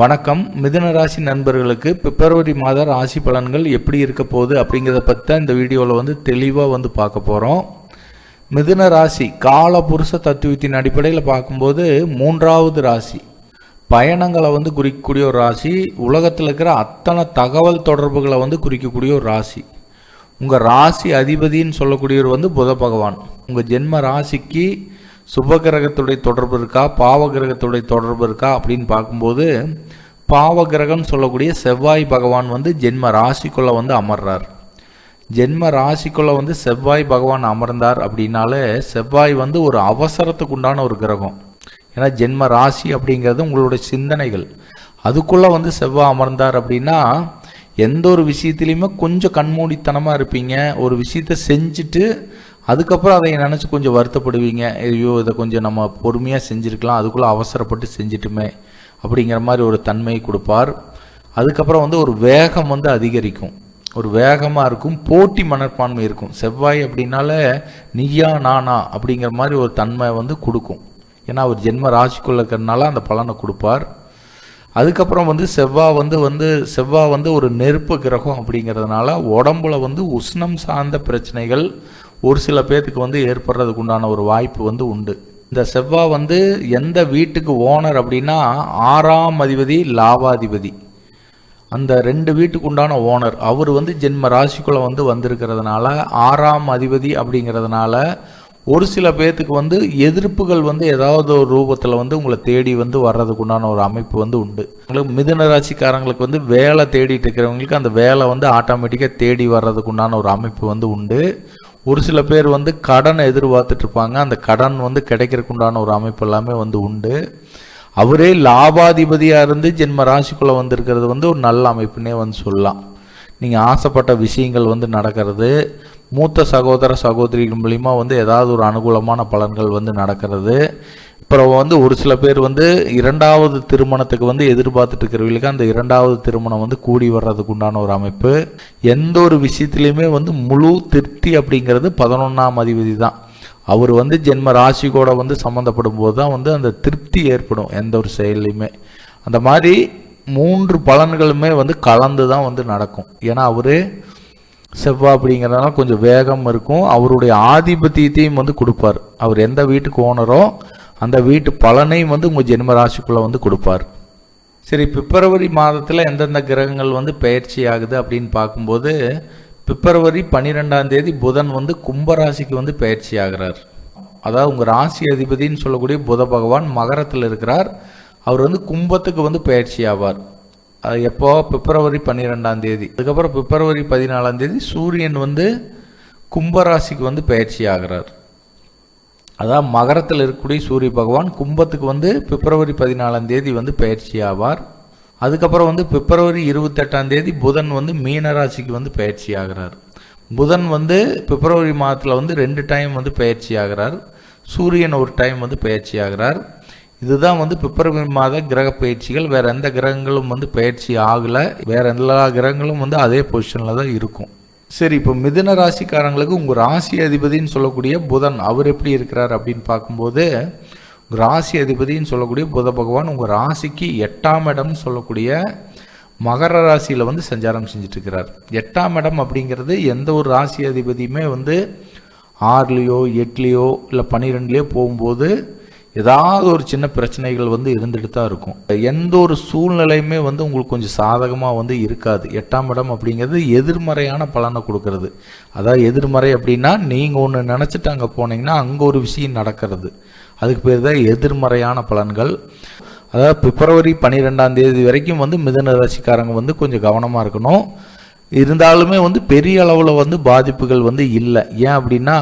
வணக்கம். மிதுன ராசி நண்பர்களுக்கு பிப்ரவரி மாத ராசி பலன்கள் எப்படி இருக்க போகுது அப்படிங்கிறத பற்றி தான் இந்த வீடியோவில் வந்து தெளிவாக வந்து பார்க்க போகிறோம் மிதுன ராசி கால புருஷ தத்துவத்தின் அடிப்படையில் பார்க்கும்போது மூன்றாவது ராசி. பயணங்களை வந்து குறிக்கக்கூடிய ஒரு ராசி. உலகத்தில் இருக்கிற அத்தனை தகவல் தொடர்புகளை வந்து குறிக்கக்கூடிய ஒரு ராசி. உங்கள் ராசி அதிபதின்னு சொல்லக்கூடியவர் வந்து புத பகவான். உங்கள் ஜென்ம ராசிக்கு சுப கிரகத்துடைய தொடர்பு இருக்கா? பாவ கிரகத்துடைய தொடர்பு இருக்கா? அப்படின்னு பார்க்கும்போது பாவ கிரகம்னு சொல்லக்கூடிய செவ்வாய் பகவான் வந்து ஜென்ம ராசிக்குள்ளே வந்து அமர்றார். ஜென்ம ராசிக்குள்ளே வந்து செவ்வாய் பகவான் அமர்ந்தார் அப்படின்னாலே செவ்வாய் வந்து ஒரு அவசரத்துக்கு உண்டான ஒரு கிரகம். ஏன்னா ஜென்ம ராசி அப்படிங்கிறது உங்களுடைய சிந்தனைகள். அதுக்குள்ளே வந்து செவ்வாய் அமர்ந்தார் அப்படின்னா எந்த ஒரு விஷயத்துலையுமே கொஞ்சம் கண்மூடித்தனமாக இருப்பீங்க. ஒரு விஷயத்தை செஞ்சுட்டு அதுக்கப்புறம் அதை நினச்சி கொஞ்சம் வருத்தப்படுவீங்க. ஐயோ இதை கொஞ்சம் நம்ம பொறுமையாக செஞ்சுருக்கலாம். அதுக்குள்ளே அவசரப்பட்டு செஞ்சிட்டுமே அப்படிங்கிற மாதிரி ஒரு தன்மை கொடுப்பார். அதுக்கப்புறம் வந்து ஒரு வேகம் வந்து அதிகரிக்கும். ஒரு வேகமாக இருக்கும். போட்டி மனப்பான்மை இருக்கும். செவ்வாய் அப்படின்னால நீயா நானா அப்படிங்கிற மாதிரி ஒரு தன்மை வந்து கொடுக்கும். ஏன்னா அவர் ஜென்ம ராசிக்குள்ள இருக்கிறதுனால அந்த பலனை கொடுப்பார். அதுக்கப்புறம் வந்து செவ்வாய் வந்து வந்து செவ்வாய் வந்து ஒரு நெருப்பு கிரகம் அப்படிங்கிறதுனால உடம்புல வந்து உஷ்ணம் சார்ந்த பிரச்சனைகள் ஒரு சில பேர்த்துக்கு வந்து ஏற்படுறதுக்கு உண்டான ஒரு வாய்ப்பு வந்து உண்டு. இந்த செவ்வாய் வந்து எந்த வீட்டுக்கு ஓனர் அப்படின்னா ஆறாம் அதிபதி லாபாதிபதி அந்த ரெண்டு வீட்டுக்கு உண்டான ஓனர். அவர் வந்து ஜென்ம ராசிக்குள்ளே வந்து வந்திருக்கிறதுனால ஆறாம் அதிபதி அப்படிங்கிறதுனால ஒரு சில பேர்த்துக்கு வந்து எதிர்ப்புகள் வந்து ஏதாவது ஒரு ரூபத்தில் வந்து உங்களை தேடி வந்து வர்றதுக்கு உண்டான ஒரு அமைப்பு வந்து உண்டு. உங்களுக்கு மிதுன ராசிக்காரங்களுக்கு வந்து வேலை தேடிட்டு இருக்கிறவங்களுக்கு அந்த வேலை வந்து ஆட்டோமேட்டிக்காக தேடி வர்றதுக்கு உண்டான ஒரு அமைப்பு வந்து உண்டு. ஒரு சில பேர் வந்து கடனை எதிர்பார்த்துட்டு இருப்பாங்க அந்த கடன் வந்து கிடைக்கிறக்குண்டான ஒரு அமைப்பு எல்லாமே வந்து உண்டு. அவரே லாபாதிபதியாக இருந்து ஜென்ம ராசிக்குள்ளே வந்திருக்கிறது வந்து ஒரு நல்ல அமைப்புனே வந்து சொல்லலாம். நீங்கள் ஆசைப்பட்ட விஷயங்கள் வந்து நடக்கிறது. மூத்த சகோதர சகோதரிகள் மூலிமா வந்து ஏதாவது ஒரு அனுகூலமான பலன்கள் வந்து நடக்கிறது. அப்புறம் வந்து ஒரு சில பேர் வந்து இரண்டாவது திருமணத்துக்கு வந்து எதிர்பார்த்துட்டு இருக்கிறவங்களுக்கு அந்த இரண்டாவது திருமணம் வந்து கூடி வர்றதுக்கு உண்டான ஒரு அமைப்பு. எந்த ஒரு விஷயத்துலையுமே வந்து முழு திருப்தி அப்படிங்கிறது பதினொன்றாம் அதிபதி தான் அவர் வந்து ஜென்ம ராசி கூட வந்து சம்மந்தப்படும் போது தான் வந்து அந்த திருப்தி ஏற்படும் எந்த ஒரு செயல்லையுமே. அந்த மாதிரி மூன்று பலன்களுமே வந்து கலந்து தான் வந்து நடக்கும். ஏன்னா அவர் செவ்வாய் அப்படிங்கிறதுனால கொஞ்சம் வேகம் இருக்கும். அவருடைய ஆதிபத்தியத்தையும் வந்து கொடுப்பார். அவர் எந்த வீட்டுக்கு ஓனரோ அந்த வீட்டு பலனையும் வந்து உங்கள் ஜென்ம ராசிக்குள்ளே வந்து கொடுப்பார். சரி பிப்ரவரி மாதத்தில் எந்தெந்த கிரகங்கள் வந்து பயிற்சி ஆகுது அப்படின்னு பார்க்கும்போது பிப்ரவரி பன்னிரெண்டாம் தேதி புதன் வந்து கும்பராசிக்கு வந்து பயிற்சி ஆகிறார். அதாவது உங்கள் ராசி அதிபதின்னு சொல்லக்கூடிய புத பகவான் மகரத்தில் இருக்கிறார். அவர் வந்து கும்பத்துக்கு வந்து பயிற்சி ஆவார். அது எப்போ? பிப்ரவரி பன்னிரெண்டாம் தேதி. அதுக்கப்புறம் பிப்ரவரி பதினாலாம் தேதி சூரியன் வந்து கும்பராசிக்கு வந்து பயிற்சி ஆகிறார். அதாவது மகரத்தில் இருக்கக்கூடிய சூரிய பகவான் கும்பத்துக்கு வந்து பிப்ரவரி பதினாலாம் தேதி வந்து பயிற்சி ஆவார். அதுக்கப்புறம் வந்து பிப்ரவரி இருபத்தெட்டாம் தேதி புதன் வந்து மீனராசிக்கு வந்து பயிற்சி ஆகிறார். புதன் வந்து பிப்ரவரி மாதத்தில் வந்து ரெண்டு டைம் வந்து பயிற்சி ஆகிறார். சூரியன் ஒரு டைம் வந்து பயிற்சி ஆகிறார். இதுதான் வந்து பிப்ரவரி மாத கிரக பயிற்சிகள். வேறு எந்த கிரகங்களும் வந்து பயிற்சி ஆகலை. வேறு எல்லா கிரகங்களும் வந்து அதே பொசிஷனில் தான் இருக்கும். சரி இப்போ மிதுன ராசிக்காரங்களுக்கு உங்கள் ராசி அதிபதின்னு சொல்லக்கூடிய புதன் அவர் எப்படி இருக்கிறார் அப்படின்னு பார்க்கும்போது உங்கள் ராசி அதிபதின்னு சொல்லக்கூடிய புத பகவான் உங்கள் ராசிக்கு எட்டாம் இடம்னு சொல்லக்கூடிய மகர ராசியில் வந்து சஞ்சாரம் செஞ்சிட்ருக்கிறார் எட்டாம் இடம் அப்படிங்கிறது எந்த ஒரு ராசி அதிபதியுமே வந்து ஆறுலேயோ எட்டுலேயோ இல்லை பன்னிரெண்டுலேயோ போகும்போது ஏதாவது ஒரு சின்ன பிரச்சனைகள் வந்து இருந்துட்டு தான் இருக்கும். எந்த ஒரு சூழ்நிலையுமே வந்து உங்களுக்கு கொஞ்சம் சாதகமாக வந்து இருக்காது. எட்டாம் இடம் அப்படிங்கிறது எதிர்மறையான பலனை கொடுக்கறது. அதாவது எதிர்மறை அப்படின்னா நீங்கள் ஒன்று நினச்சிட்டு அங்கே போனீங்கன்னா அங்கே ஒரு விஷயம் நடக்கிறது. அதுக்கு பேர் தான் எதிர்மறையான பலன்கள். அதாவது பிப்ரவரி பன்னிரெண்டாம் தேதி வரைக்கும் வந்து மிதன ராசிக்காரங்க வந்து கொஞ்சம் கவனமாக இருக்கணும். இருந்தாலுமே வந்து பெரிய அளவில் வந்து பாதிப்புகள் வந்து இல்லை. ஏன் அப்படின்னா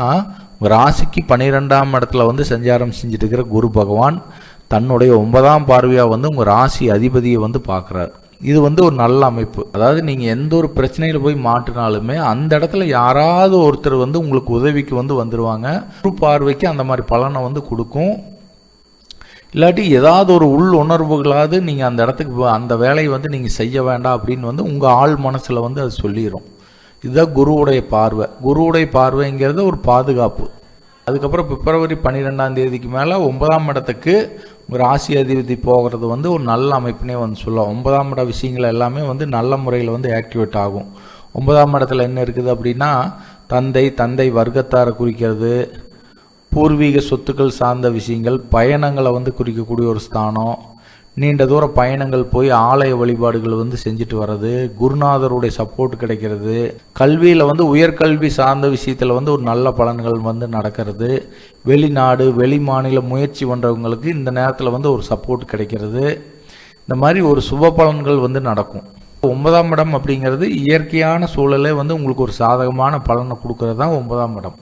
உங்கள் ராசிக்கு பன்னிரெண்டாம் இடத்துல வந்து சஞ்சாரம் செஞ்சுட்டு இருக்கிற குரு பகவான் தன்னுடைய ஒன்பதாம் பார்வையாக வந்து உங்கள் ராசி அதிபதியை வந்து பார்க்குறாரு. இது வந்து ஒரு நல்ல அமைப்பு. அதாவது நீங்கள் எந்த ஒரு பிரச்சனையில் போய் மாட்டினாலுமே அந்த இடத்துல யாராவது ஒருத்தர் வந்து உங்களுக்கு உதவிக்கு வந்து வந்துடுவாங்க குரு பார்வைக்கு அந்த மாதிரி பலனை வந்து கொடுக்கும். இல்லாட்டி ஏதாவது ஒரு உள் உணர்வுகளாவது நீங்கள் அந்த இடத்துக்கு அந்த வேலையை வந்து நீங்கள் செய்ய வேண்டாம் அப்படின்னு வந்து உங்கள் ஆள் மனசில் வந்து அது சொல்லிடும் இதுதான் குருவுடைய பார்வை. குருவுடைய பார்வைங்கிறது ஒரு பாதுகாப்பு. அதுக்கப்புறம் பிப்ரவரி பன்னிரெண்டாம் தேதிக்கு மேலே ஒன்பதாம் இடத்துக்கு ராசி அதிபதி போகிறது வந்து ஒரு நல்ல அமைப்புனே வந்து சொல்லலாம். ஒன்பதாம் இட விஷயங்கள் எல்லாமே வந்து நல்ல முறையில் வந்து ஆக்டிவேட் ஆகும். ஒன்பதாம் இடத்துல என்ன இருக்குது அப்படின்னா தந்தை தந்தை வர்க்கத்தாரை குறிக்கிறது. பூர்வீக சொத்துக்கள் சார்ந்த விஷயங்கள் பயணங்களை வந்து குறிக்கக்கூடிய ஒரு ஸ்தானம். நீண்ட தூர பயணங்கள் போய் ஆலய வழிபாடுகள் வந்து செஞ்சுட்டு வர்றது குருநாதருடைய சப்போர்ட் கிடைக்கிறது. கல்வியில் வந்து உயர்கல்வி சார்ந்த விஷயத்தில் வந்து ஒரு நல்ல பலன்கள் வந்து நடக்கிறது. வெளிநாடு வெளி மாநில முயற்சி பண்ணுறவங்களுக்கு இந்த நேரத்தில் வந்து ஒரு சப்போர்ட் கிடைக்கிறது. இந்த மாதிரி ஒரு சுப பலன்கள் வந்து நடக்கும். ஒன்பதாம் இடம் அப்படிங்கிறது இயற்கையான சூழலே வந்து உங்களுக்கு ஒரு சாதகமான பலனை கொடுக்கறது தான் ஒன்பதாம் இடம்.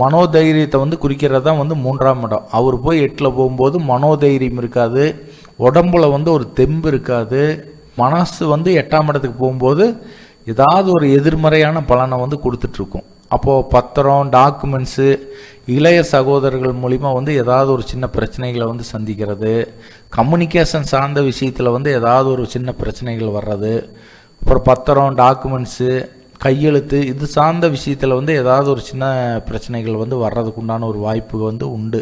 மனோதைரியத்தை வந்து குறிக்கிறது தான் வந்து மூன்றாம் இடம். அவர் போய் எட்டில் போகும்போது மனோதைரியம் இருக்காது. உடம்புல வந்து ஒரு தெம்பு இருக்காது. மனசு வந்து எட்டாம் இடத்துக்கு போகும்போது ஏதாவது ஒரு எதிர்மறையான பலனை வந்து கொடுத்துட்ருக்கும். அப்போது பத்திரம் டாக்குமெண்ட்ஸு இளைய சகோதரர்கள் மூலிமா வந்து ஏதாவது ஒரு சின்ன பிரச்சனைகளை வந்து சந்திக்கிறது. கம்யூனிகேஷன் சார்ந்த விஷயத்தில் வந்து ஏதாவது ஒரு சின்ன பிரச்சனைகள் வர்றது. அப்புறம் பத்திரம் டாக்குமெண்ட்ஸு கையெழுத்து இது சார்ந்த விஷயத்தில் வந்து ஏதாவது ஒரு சின்ன பிரச்சனைகள் வந்து வர்றதுக்கு உண்டான ஒரு வாய்ப்பு வந்து உண்டு.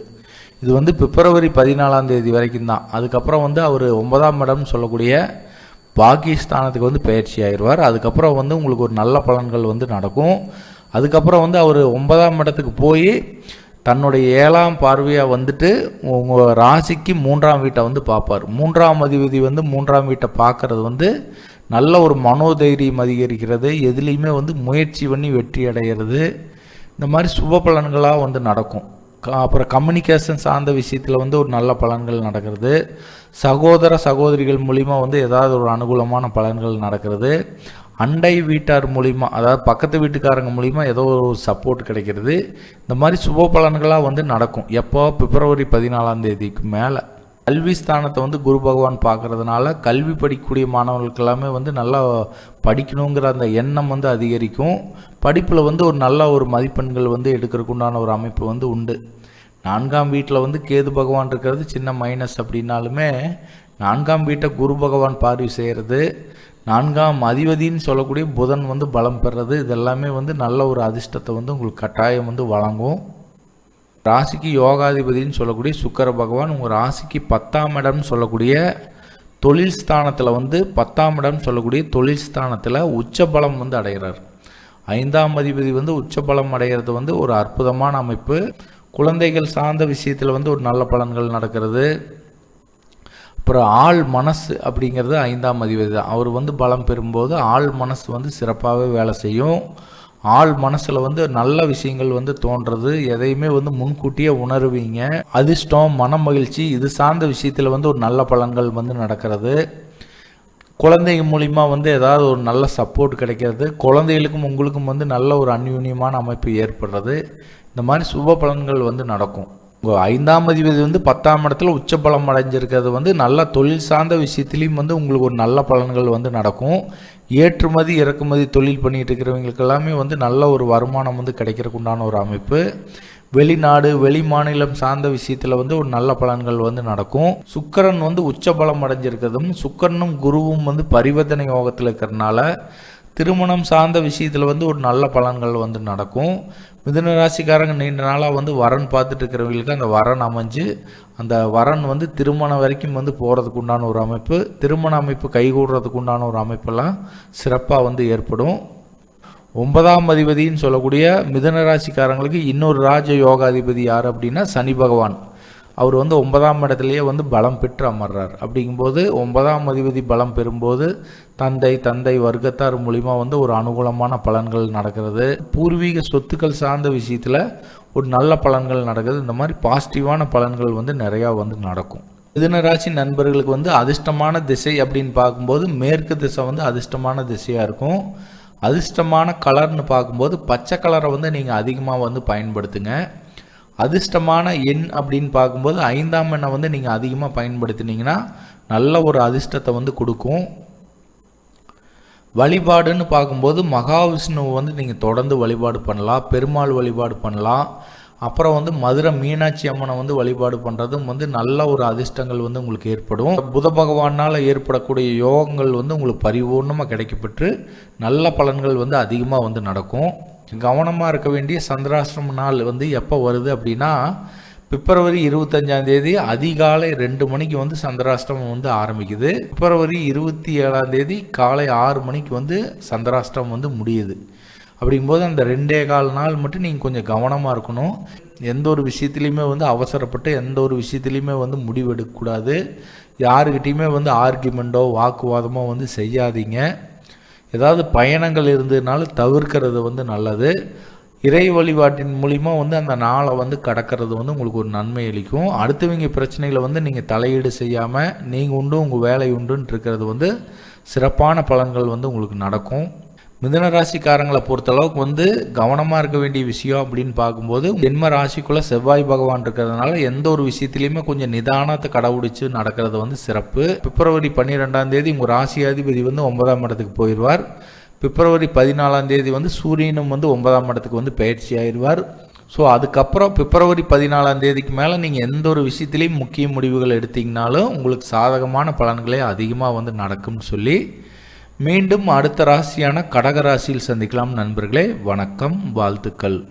இது வந்து பிப்ரவரி பதினாலாம் தேதி வரைக்கும் தான். அதுக்கப்புறம் வந்து அவர் ஒன்பதாம் இடம்னு சொல்லக்கூடிய பாகிஸ்தானத்துக்கு வந்து பயிற்சி ஆயிடுவார். அதுக்கப்புறம் வந்து உங்களுக்கு ஒரு நல்ல பலன்கள் வந்து நடக்கும். அதுக்கப்புறம் வந்து அவர் ஒன்பதாம் இடத்துக்கு போய் தன்னுடைய ஏழாம் பார்வையாக வந்துட்டு உங்கள் ராசிக்கு மூன்றாம் வீட்டை வந்து பார்ப்பார். மூன்றாம் அதிபதி வந்து மூன்றாம் வீட்டை பார்க்குறது வந்து நல்ல ஒரு மனோதைரியம் அதிகரிக்கிறது. எதுலேயுமே வந்து முயற்சி பண்ணி வெற்றி அடைகிறது இந்த மாதிரி சுப பலன்களாக வந்து நடக்கும். அப்புறம் கம்யூனிகேஷன் சார்ந்த விஷயத்தில் வந்து ஒரு நல்ல பலன்கள் நடக்கிறது. சகோதர சகோதரிகள் மூலிமா வந்து ஏதாவது ஒரு அனுகூலமான பலன்கள் நடக்கிறது. அண்டை வீட்டார் மூலிமா அதாவது பக்கத்து வீட்டுக்காரங்க மூலிமா ஏதோ ஒரு சப்போர்ட் கிடைக்கிறது. இந்த மாதிரி சுப பலன்களாக வந்து நடக்கும். எப்போ? பிப்ரவரி பதினாலாம் தேதிக்கு மேலே. கல்வி ஸ்தானத்தை வந்து குரு பகவான் பார்க்கறதுனால கல்வி படிக்கக்கூடிய மாணவர்களுக்கு எல்லாமே வந்து நல்லா படிக்கணுங்கிற அந்த எண்ணம் வந்து அதிகரிக்கும். படிப்பில் வந்து ஒரு நல்ல ஒரு மதிப்பெண்கள் வந்து எடுக்கிறதுக்கு உண்டான ஒரு அமைப்பு வந்து உண்டு. நான்காம் வீட்டில் வந்து கேது பகவான் இருக்கிறது சின்ன மைனஸ் அப்படின்னாலுமே நான்காம் வீட்டை குரு பகவான் பார்வை செய்கிறது நான்காம் அதிபதின்னு சொல்லக்கூடிய புதன் வந்து பலம் பெறது. இதெல்லாமே வந்து நல்ல ஒரு அதிர்ஷ்டத்தை வந்து உங்களுக்கு கட்டாயம் வந்து வழங்கும். ராசிக்கு யோகாதிபதினு சொல்லக்கூடிய சுக்கர பகவான் உங்கள் ராசிக்கு பத்தாம் இடம்னு சொல்லக்கூடிய தொழில் ஸ்தானத்தில் வந்து பத்தாம் இடம் சொல்லக்கூடிய தொழில் ஸ்தானத்தில் உச்சபலம் வந்து அடைகிறார். ஐந்தாம் அதிபதி வந்து உச்சபலம் அடைகிறது வந்து ஒரு அற்புதமான அமைப்பு. குழந்தைகள் சார்ந்த விஷயத்தில் வந்து ஒரு நல்ல பலன்கள் நடக்கிறது. அப்புறம் ஆள் மனசு அப்படிங்கிறது ஐந்தாம் அதிபதி தான். அவர் வந்து பலம் பெறும்போது ஆள் மனசு வந்து சிறப்பாகவே வேலை செய்யும். ஆள் மனசில் வந்து நல்ல விஷயங்கள் வந்து தோன்றது எதையுமே வந்து முன்கூட்டியே உணருவீங்க. அதிர்ஷ்டம் மன மகிழ்ச்சி இது சார்ந்த விஷயத்தில் வந்து ஒரு நல்ல பலன்கள் வந்து நடக்கிறது. குழந்தைங்க மூலிமா வந்து ஏதாவது ஒரு நல்ல சப்போர்ட் கிடைக்கிறது. குழந்தைகளுக்கும் உங்களுக்கும் வந்து நல்ல ஒரு அந்யூன்யமான அமைப்பு ஏற்படுறது. இந்த மாதிரி சுப பலன்கள் வந்து நடக்கும். ஐந்தாம் அதிபதி வந்து பத்தாம் இடத்துல உச்ச பலம் அடைஞ்சிருக்கிறது வந்து நல்ல தொழில் சார்ந்த விஷயத்துலேயும் வந்து உங்களுக்கு ஒரு நல்ல பலன்கள் வந்து நடக்கும். ஏற்றுமதி இறக்குமதி தொழில் பண்ணிகிட்டு இருக்கிறவங்களுக்கு எல்லாமே வந்து நல்ல ஒரு வருமானம் வந்து கிடைக்கிறதுக்கு உண்டான ஒரு அமைப்பு. வெளிநாடு வெளி மாநிலம் சார்ந்த விஷயத்தில் வந்து ஒரு நல்ல பலன்கள் வந்து நடக்கும். சுக்கரன் வந்து உச்ச பலம் அடைஞ்சிருக்கிறதும் சுக்கரனும் குருவும் வந்து பரிவர்த்தனை யோகத்தில் இருக்கிறதுனால திருமணம் சார்ந்த விஷயத்தில் வந்து ஒரு நல்ல பலன்கள் வந்து நடக்கும். மிதுன ராசிக்காரங்க நீண்ட நாளாக வந்து வரன் பார்த்துட்டு இருக்கிறவங்களுக்கு அந்த வரன் அமைஞ்சு அந்த வரன் வந்து திருமணம் வரைக்கும் வந்து போகிறதுக்கு உண்டான ஒரு அமைப்பு திருமண அமைப்பு கைகூடுறதுக்கு உண்டான ஒரு அமைப்பெல்லாம் சிறப்பாக வந்து ஏற்படும். ஒன்பதாம் அதிபதினு சொல்லக்கூடிய மிதன ராசிக்காரங்களுக்கு இன்னொரு ராஜ யோகாதிபதி யார் அப்படின்னா சனி பகவான். அவர் வந்து ஒன்பதாம் இடத்துலையே வந்து பலம் பெற்று அமர்றார். அப்படிங்கும்போது ஒன்பதாம் அதிபதி பலம் பெறும்போது தந்தை தந்தை வர்க்கத்தார் மூலிமா வந்து ஒரு அனுகூலமான பலன்கள் நடக்கிறது. பூர்வீக சொத்துக்கள் சார்ந்த விஷயத்தில் ஒரு நல்ல பலன்கள் நடக்குது. இந்த மாதிரி பாசிட்டிவான பலன்கள் வந்து நிறையா வந்து நடக்கும். மிதுனராசி நண்பர்களுக்கு வந்து அதிர்ஷ்டமான திசை அப்படின்னு பார்க்கும்போது மேற்கு திசை வந்து அதிர்ஷ்டமான திசையாக இருக்கும். அதிர்ஷ்டமான கலர்னு பார்க்கும்போது பச்சை கலரை வந்து நீங்கள் அதிகமாக வந்து பயன்படுத்துங்க. அதிர்ஷ்டமான எண் அப்படின்னு பார்க்கும்போது ஐந்தாம் எண்ணை வந்து நீங்கள் அதிகமாக பயன்படுத்தினீங்கன்னா நல்ல ஒரு அதிர்ஷ்டத்தை வந்து கொடுக்கும். வழிபாடுன்னு பார்க்கும்போது மகாவிஷ்ணுவை வந்து நீங்கள் தொடர்ந்து வழிபாடு பண்ணலாம் பெருமாள் வழிபாடு பண்ணலாம். அப்புறம் வந்து மதுரை மீனாட்சி அம்மனை வந்து வழிபாடு பண்ணுறதும் வந்து நல்ல ஒரு அதிர்ஷ்டங்கள் வந்து உங்களுக்கு ஏற்படும். புத பகவானால் ஏற்படக்கூடிய யோகங்கள் வந்து உங்களுக்கு பரிபூர்ணமாக கிடைக்கப்பெற்று நல்ல பலன்கள் வந்து அதிகமாக வந்து நடக்கும். கவனமாக இருக்க வேண்டிய சந்திராசிரம நாள் வந்து எப்போ வருது அப்படின்னா பிப்ரவரி இருபத்தஞ்சாம் தேதி அதிகாலை ரெண்டு மணிக்கு வந்து சந்திராஷ்டமம் வந்து ஆரம்பிக்குது. பிப்ரவரி இருபத்தி ஏழாம் தேதி காலை ஆறு மணிக்கு வந்து சந்திராஷ்டமம் வந்து முடியுது. அப்படிங்கும்போது அந்த ரெண்டே கால் நாள் மட்டும் நீங்கள் கொஞ்சம் கவனமாக இருக்கணும். எந்த ஒரு விஷயத்துலையுமே வந்து அவசரப்பட்டு எந்த ஒரு விஷயத்துலையுமே வந்து முடிவெடுக்கக்கூடாது. யாருக்கிட்டேயுமே வந்து ஆர்கியூமெண்ட்டோ வாக்குவாதமோ வந்து செய்யாதீங்க. ஏதாவது பயணங்கள் இருந்ததுனால தவிர்க்கிறது வந்து நல்லது. இறை வழிபாட்டின் மூலிமா வந்து அந்த நாளை வந்து கடக்கிறது வந்து உங்களுக்கு ஒரு நன்மை அளிக்கும். அடுத்தவங்க பிரச்சனைகளை வந்து நீங்கள் தலையீடு செய்யாமல் நீங்கள் உண்டு உங்கள் வேலை உண்டுன்னு இருக்கிறது வந்து சிறப்பான பலன்கள் வந்து உங்களுக்கு நடக்கும். மிதன ராசிக்காரங்களை பொறுத்தளவுக்கு வந்து கவனமாக இருக்க வேண்டிய விஷயம் அப்படின்னு பார்க்கும்போது ஜென்ம ராசிக்குள்ளே செவ்வாய் பகவான் இருக்கிறதுனால எந்த ஒரு விஷயத்துலையுமே கொஞ்சம் நிதானத்தை கடைபிடிச்சு நடக்கிறது வந்து சிறப்பு. பிப்ரவரி பன்னிரெண்டாம் தேதி உங்கள் ராசியாதிபதி வந்து ஒன்பதாம் இடத்துக்கு போயிடுவார். பிப்ரவரி பதினாலாம் தேதி வந்து சூரியனும் வந்து ஒன்பதாம் இடத்துக்கு வந்து பயிற்சி ஆயிடுவார். ஸோ அதுக்கப்புறம் பிப்ரவரி பதினாலாம் தேதிக்கு மேலே நீங்கள் எந்த ஒரு விஷயத்துலையும் முக்கிய முடிவுகள் எடுத்தீங்கனாலும் உங்களுக்கு சாதகமான பலன்களே அதிகமாக வந்து நடக்கும்னு சொல்லி மீண்டும் அடுத்த ராசியான கடக ராசியில் சந்திக்கலாம் நண்பர்களே. வணக்கம் வாழ்த்துக்கள்.